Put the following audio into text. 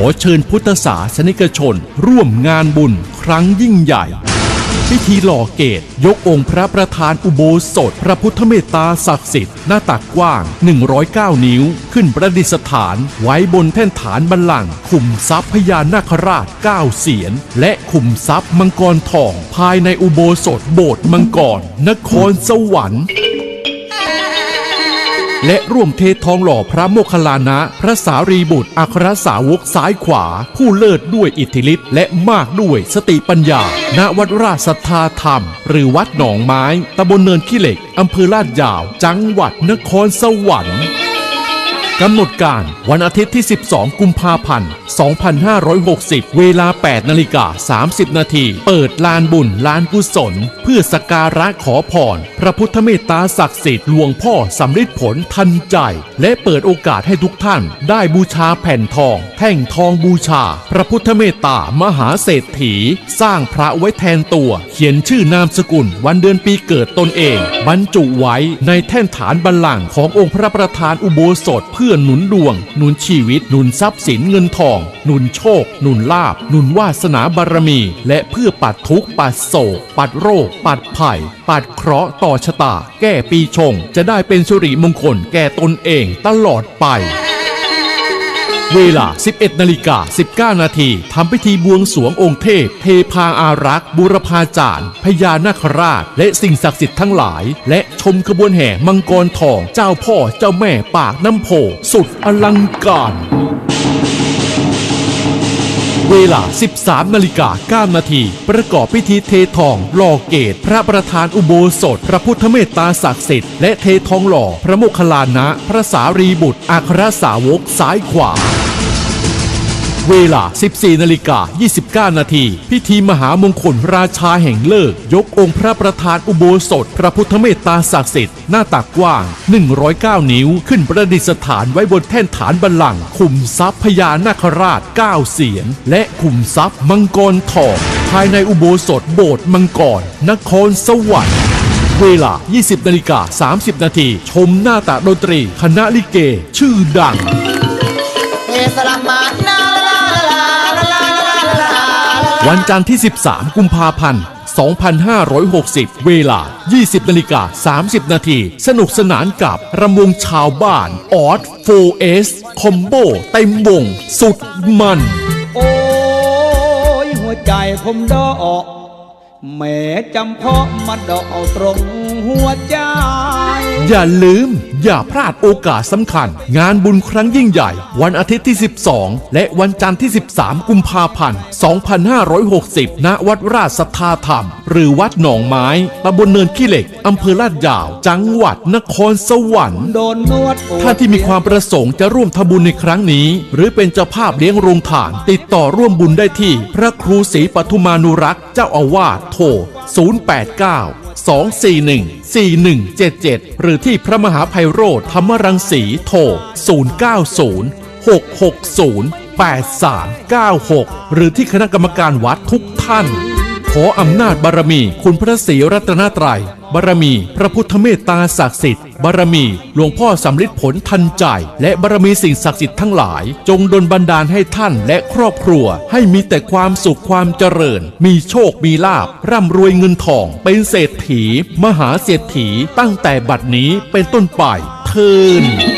อเชิญพุทธศาสนิกชน ร่วมงานบุญครั้งยิ่งใหญ่ พิธีหล่อเกต ยกองค์พระประธานอุโบสถ พระพุทธเมตตาศักดิ์สิทธิ์หน้าตักกว้าง 109 นิ้ว ขึ้นประดิษฐาน ไว้บนแท่นฐานบัลลังก์ขุมทรัพย์พญานาคราช 9 เสียน และขุมทรัพย์มังกรทอง ภายในอุโบสถโบสถ์มังกร นครสวรรค์ และร่วมเททองหล่อพระโมคคัลลานะ พระสารีบุตร อัครสาวกซ้ายขวา ผู้เลิศด้วยอิทธิฤทธิ์และมากด้วยสติปัญญา ณวัดราชสัทธาธรรม หรือวัดหนองไม้ตำบลเนินขี้เหล็กอำเภอลาดยาว จังหวัดนครสวรรค์ กำหนดการวันอาทิตย์ที่ 12 กุมภาพันธ์ 2560 เวลา 8 นาฬิกา 30 นาที เปิดลานบุญลานกุศล เพื่อสกการะขอพร พระพุทธเมตตาศักดิ์สิทธิ์หลวงพ่อสำริดผลทันใจ และเปิดโอกาสให้ทุกท่าน ได้บูชาแผ่นทอง แท่งทองบูชา พระพุทธเมตตามหาเศรษฐี สร้างพระไว้แทนตัว เขียนชื่อนามสกุล วันเดือนปีเกิดตนเอง บรรจุไว้ในแท่นฐานบัลลังก์ขององค์พระประธานอุโบสถเพื่อพื่อหนุนดวง หนุนชีวิต หนุนทรัพย์สินเงินทอง หนุนโชค หนุนลาบ หนุนวาสนาบารมี และเพื่อปัดทุกข์ปัดโศก ปัดโรค ปัดภัย ปัดเคราะห์ต่อชะตา แก้ปีชง จะได้เป็นสุริมงคลแก่ตนเองตลอดไป เวลา 11นาฬิกา19 นาทีทำพิธีบวงสวงองค์เทพ เทพาอารักษ์บุรพาจารย์ พญานาคราช และสิ่งศักดิ์สิทธิ์ทั้งหลาย และชมขบวนแห่มังกรทอง เจ้าพ่อเจ้าแม่ปากน้ำโพสุดอลังการเวลา 13 นาฬิกา 9 นาที ประกอบพิธีเททองหล่อเกต พระประธานอุโบสถ พระพุทธเมตตาศักดิ์สิทธิ์และเททองหล่อ พระโมคคัลลานะ พระสารีบุตร อัครสาวกซ้ายขวา เวลา 14 นาฬิกา 29 นาที พิธีมหามงคลราชาแห่งเลิก ยกองค์พระประธานอุโบสถ พระพุทธเมตตาศักดิ์สิทธิ์ หน้าตักกว้าง 109 นิ้ว ขึ้นประดิษฐานไว้บนแท่นฐานบัลลังก์ขุมทรัพย์พญานาคราช 9 เสียน และขุมทรัพย์มังกรทอง ภายในอุโบสถโบสถ์มังกร นครสวรรค์เวลา 20 นาฬิกา 30 นาที ชมหน้าตาดนตรี คณะลิเก ชื่อดังเอสลัมานาลา วันจันทร์ที่ 13 กุมภาพันธ์ 2560 เวลา 20นาฬิกา30 นาที สนุกสนานกับรำวงชาวบ้านออส 4S คอมโบเต็มวง สุดมัน โอ้ยหัวใจผมดอกแหม่จำเพาะมาดอกตรงหัวใจ อย่าลืม อย่าพลาดโอกาสสำคัญ งานบุญครั้งยิ่งใหญ่ วันอาทิตย์ที่ 12 และวันจันทร์ที่ 13 กุมภาพันธ์ 2560 ณ วัดราชสัทธาธรรม หรือวัดหนองไม้ตำบลเนินขี้เหล็กอำเภอลาดยาว จังหวัดนครสวรรค์โดนนวดปวดท่านที่มีความประสงค์จะร่วมทำบุญในครั้งนี้ หรือเป็นเจ้าภาพเลี้ยงโรงทาน ติดต่อร่วมบุญได้ที่ พระครูศรีปทุมานุรักษ์เจ้าอาวาสโทร 089 241 4177 หรือที่พระมหาไพโรธธรรมรังสีโทร 090 660 8396 หรือที่คณะกรรมการวัดทุกท่าน ขออำนาจบารมีคุณพระศรีรัตนตรัยบารมี พระพุทธเมตตาศักดิ์สิทธิ์ บารมีหลวงพ่อสำลิดผลทันใจ และบารมีสิ่งศักดิ์สิทธิ์ทั้งหลาย จงดลบันดาลให้ท่านและครอบครัว ให้มีแต่ความสุขความเจริญ มีโชคมีลาบร่ำรวยเงินทอง เป็นเศรษฐี มหาเศรษฐีตั้งแต่บัดนี้เป็นต้นไปเทิน